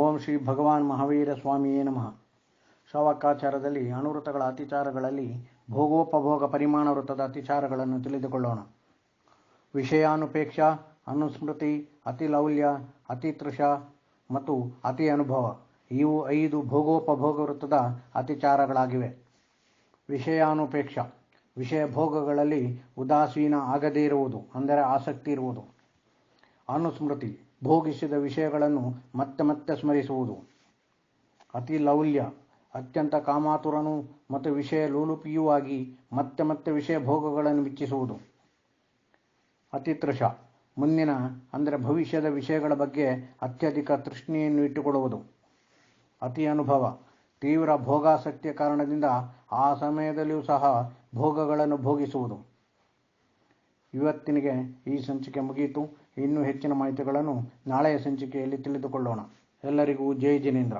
ಓಂ ಶ್ರೀ ಭಗವಾನ್ ಮಹಾವೀರ ಸ್ವಾಮಿಯೇ ನಮಃ. ಶವಕಾಚಾರದಲ್ಲಿ ಅಣುವೃತಗಳ ಅತಿಚಾರಗಳಲ್ಲಿ ಭೋಗೋಪಭೋಗ ಪರಿಮಾಣ ವೃತ್ತದ ಅತಿಚಾರಗಳನ್ನು ತಿಳಿದುಕೊಳ್ಳೋಣ. ವಿಷಯಾನುಪೇಕ್ಷ, ಅನುಸ್ಮೃತಿ ಅತಿಲೌಲ್ಯ ಅತಿತೃಷ ಮತ್ತು ಅತಿ ಅನುಭವ ಇವು ಐದು ಭೋಗೋಪಭೋಗ ವೃತ್ತದ ಅತಿಚಾರಗಳಾಗಿವೆ. ವಿಷಯಾನುಪೇಕ್ಷ ವಿಷಯ ಭೋಗಗಳಲ್ಲಿ ಉದಾಸೀನ ಆಗದೇ ಇರುವುದು, ಅಂದರೆ ಆಸಕ್ತಿ ಇರುವುದು. ಅನುಸ್ಮೃತಿ, ಭೋಗಿಸಿದ ವಿಷಯಗಳನ್ನು ಮತ್ತೆ ಮತ್ತೆ ಸ್ಮರಿಸುವುದು. ಅತಿ ಲೌಲ್ಯ, ಅತ್ಯಂತ ಕಾಮಾತುರನು ಮತ್ತು ವಿಷಯ ಲೂಲುಪಿಯೂ ಆಗಿ ಮತ್ತೆ ಮತ್ತೆ ವಿಷಯ ಭೋಗಗಳನ್ನು ಇಚ್ಛಿಸುವುದು ಅತಿತೃಷ ಮುಂದಿನ, ಅಂದರೆ ಭವಿಷ್ಯದ ವಿಷಯಗಳ ಬಗ್ಗೆ ಅತ್ಯಧಿಕ ತೃಷ್ಣೆಯನ್ನು ಇಟ್ಟುಕೊಳ್ಳುವುದು. ಅತಿ ಅನುಭವ, ತೀವ್ರ ಭೋಗಾಸಕ್ತಿಯ ಕಾರಣದಿಂದ ಆ ಸಮಯದಲ್ಲಿಯೂ ಸಹ ಭೋಗಗಳನ್ನು ಭೋಗಿಸುವುದು. ಇವತ್ತಿನಿಗೆ ಈ ಸಂಚಿಕೆ ಮುಗಿಯಿತು. ಇನ್ನೂ ಹೆಚ್ಚಿನ ಮಾಹಿತಿಗಳನ್ನು ನಾಳೆಯ ಸಂಚಿಕೆಯಲ್ಲಿ ತಿಳಿದುಕೊಳ್ಳೋಣ. ಎಲ್ಲರಿಗೂ ಜೈ ಜಿನೇಂದ್ರ.